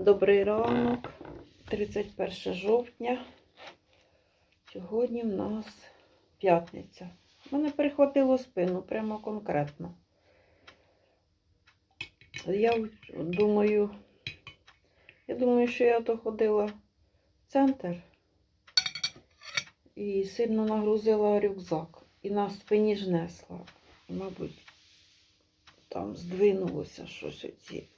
Добрий ранок, 31 жовтня. Сьогодні в нас п'ятниця. Мене перехватило спину прямо конкретно. Я думаю, я думаю, що я то ходила в центр і сильно нагрузила рюкзак. І на спині ж несла. Мабуть, там здвинулося щось оці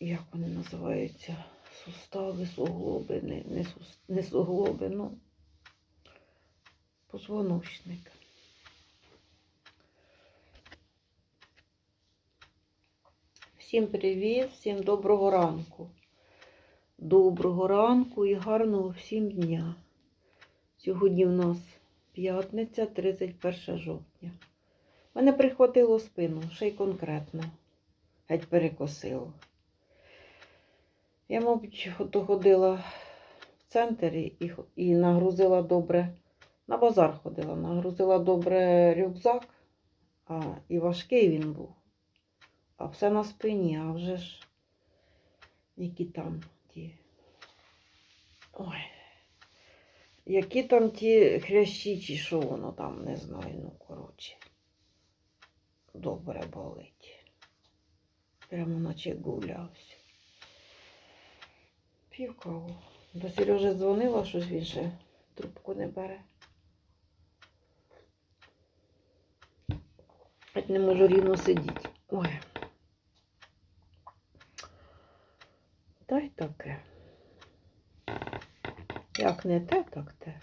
як вони називаються, сустави, суглоби, не, не, не суглоби, ну, позвоночник. Всім привіт, всім доброго ранку. Доброго ранку і гарного всім дня. Сьогодні в нас п'ятниця, 31 жовтня. Мене прихватило спину, ще й конкретно. Геть перекосило. Я, мабуть, ото ходила в центр і, і нагрузила добре. На базар ходила, нагрузила добре рюкзак, а і важкий він був. А все на спині, а вже ж які там ті. Ой. Які там ті хрящі, чи що воно там, не знаю, ну коротше. Добре болить. Прямо наче гулявся. П'ю каву. До Сережі дзвонила, щось він ще трубку не бере. Хоч не можу рівно сидіти. Ой. Та й таке. Як не те, так те.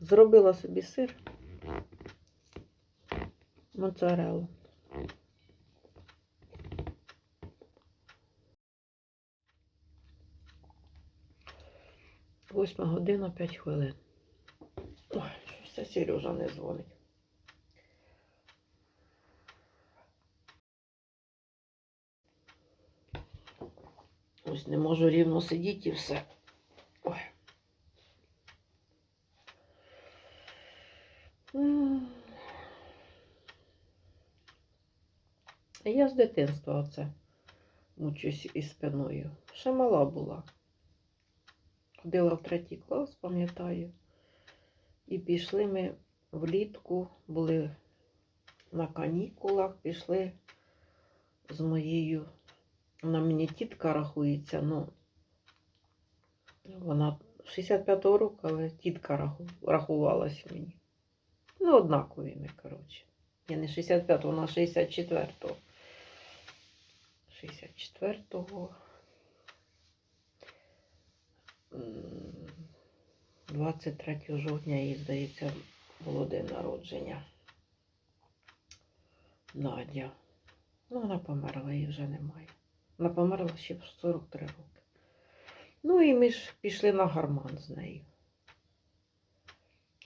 Зробила собі сир. Моцарелу. Восьма година, 5 хвилин. Ой, щось це Сережа не дзвонить. Ось не можу рівно сидіти і все. Ой. Я з дитинства оце мучусь із спиною. Ще мала була. Ходила в третій клас, пам'ятаю. І пішли ми влітку, були на канікулах, пішли з моєю. Вона мені тітка рахується, ну вона 65-го року, але тітка раху, рахувалась мені. Ну, однакові ми, коротше. Я не 65-го, вона 64-го. 64-го. М, 23 жовтня їй, здається, було день народження. Надя. Ну, вона померла, її вже немає. Вона померла ще в 43 роки. Ну і ми ж пішли на гарман з нею.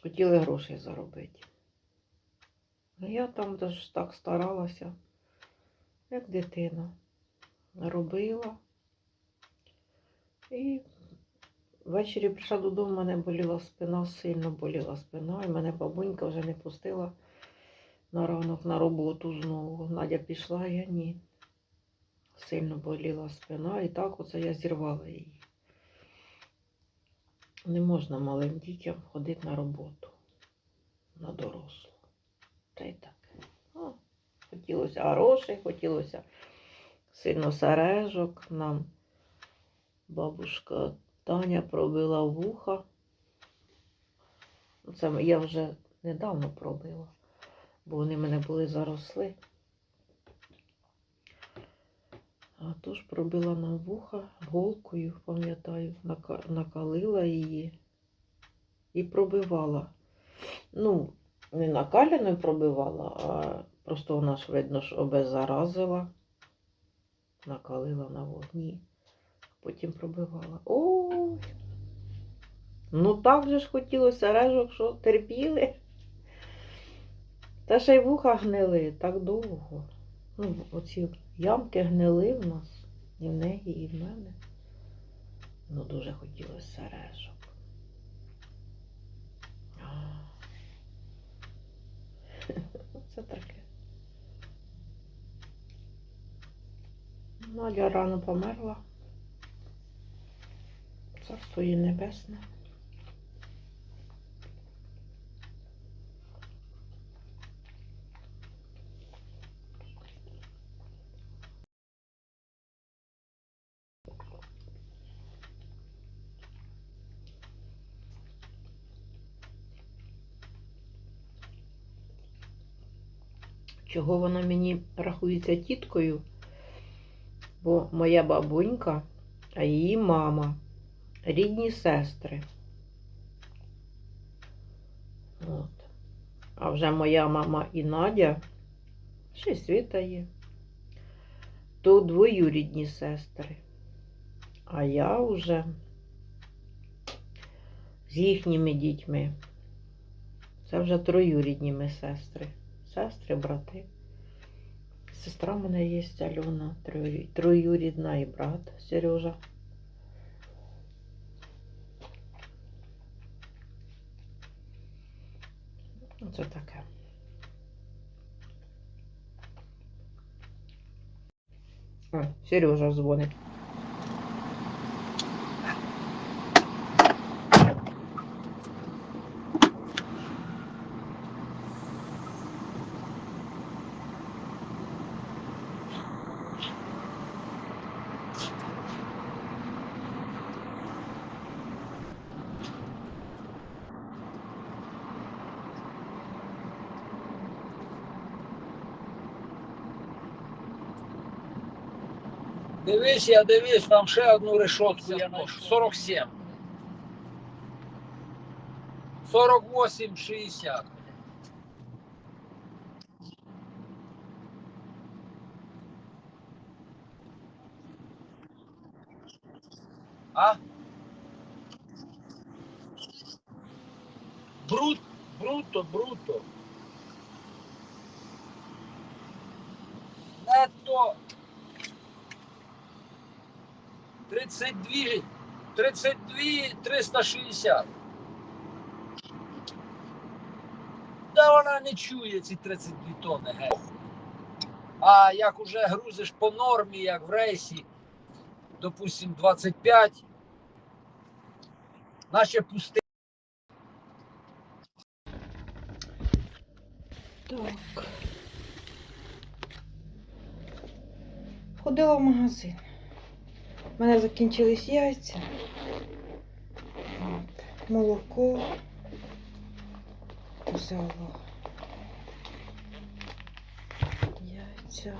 Хотіли грошей заробити. Я там теж так старалася, як дитина. Робила. І ввечері прийшла додому, в мене боліла спина, сильно боліла спина, і мене бабунька вже не пустила на ранок на роботу знову. Надя пішла, я ні. Сильно боліла спина, і так оце я зірвала її. Не можна малим дітям ходити на роботу, на дорослу. Та й так. О, хотілося грошей, хотілося сильно сережок. Нам бабушка Таня пробила вуха. Ну, Це я вже недавно пробила, бо вони в мене були заросли. А тож пробила на вуха голкою, пам'ятаю, накалила її і пробивала. Ну, не накаляною пробивала, а просто вона ж видно, що обеззаразила, накалила на вогні, потім пробивала. Ой! Ну так же ж хотілося режок, що терпіли. Та ще й вуха гнили так довго. Ну, оці ямки гнили в нас, і в неї, і в мене. Ну, дуже хотілося сережок. А. Це таке. Надя рано померла. Їй небесне. Чого вона мені рахується тіткою? Бо моя бабунька, а її мама, рідні сестри. От. А вже моя мама і Надя, ще й світа є, то двоюрідні сестри. А я вже з їхніми дітьми. Це вже троюрідні ми сестри. Сестри, брати. Сестра в мене є Альона, троюрідна і брат Сережа. Оце таке. О, Сережа дзвонить. Дивись, я дивись, там ще одну решетку я ношу. 47. 48, 60. А? Брут, бруто, бруто. 32, 32, 360. Та вона не чує ці 32 тонни. геть. А як уже грузиш по нормі, як в рейсі, допустим, 25, наче пусти. Так. Ходила в магазин. У мене закінчились яйця. Молоко. Взяла. Яйця.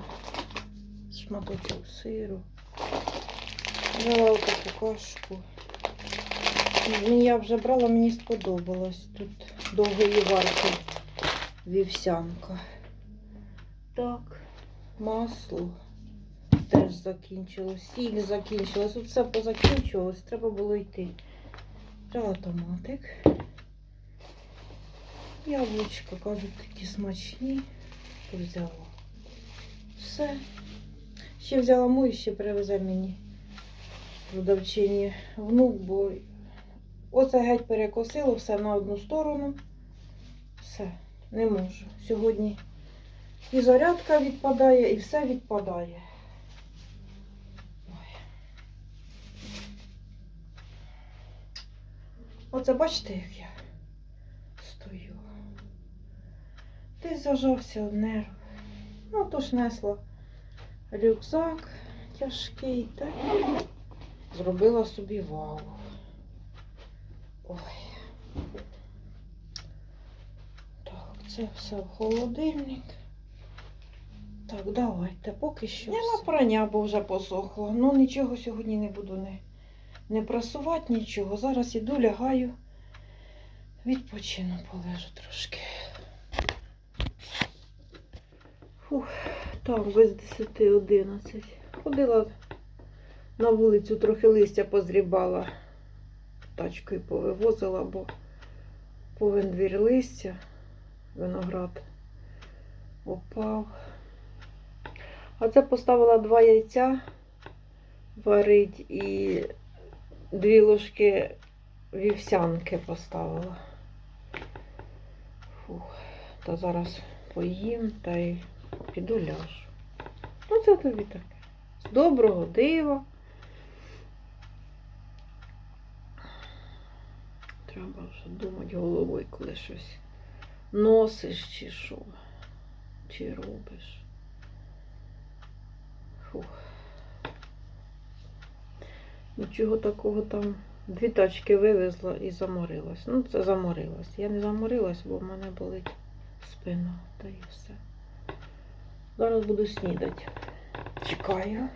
Шматочок сиру. Взяла отаку кашку. Я вже брала, мені сподобалось. Тут довгої варки вівсянка. Так, масло теж закінчилось, сіль закінчилась. Тут все позакінчувалось, треба було йти. Взяла томатик. Яблучка, кажуть, такі смачні. Взяла. Все. Ще взяла мою, ще привезе мені продавчині внук, бо оце геть перекосило все на одну сторону. Все, не можу. Сьогодні і зарядка відпадає, і все відпадає. Ой. Оце бачите, як я стою. Десь зажався в нерв. Ну, то ж несла рюкзак тяжкий, так зробила собі вау. Ой. Так, це все в холодильник. Так, давайте, поки що. Нема прання, бо вже посохло. Ну нічого сьогодні не буду не, не прасувати, нічого. Зараз іду, лягаю, відпочину, полежу трошки. Фух, так, без 10-11. Ходила на вулицю, трохи листя позрібала, тачкою повивозила, бо повен двір листя, виноград опав. А це поставила два яйця варить і дві ложки вівсянки поставила. Фух, та зараз поїм та й піду ляжу. Ну це тобі таке. З Доброго дива. Треба вже думати головою, коли щось носиш чи що, чи робиш. Фух. Нічого такого там. Дві тачки вивезла і заморилась. Ну, це заморилась. Я не заморилась, бо в мене болить спина. Та і все. Зараз буду снідати. Чекаю.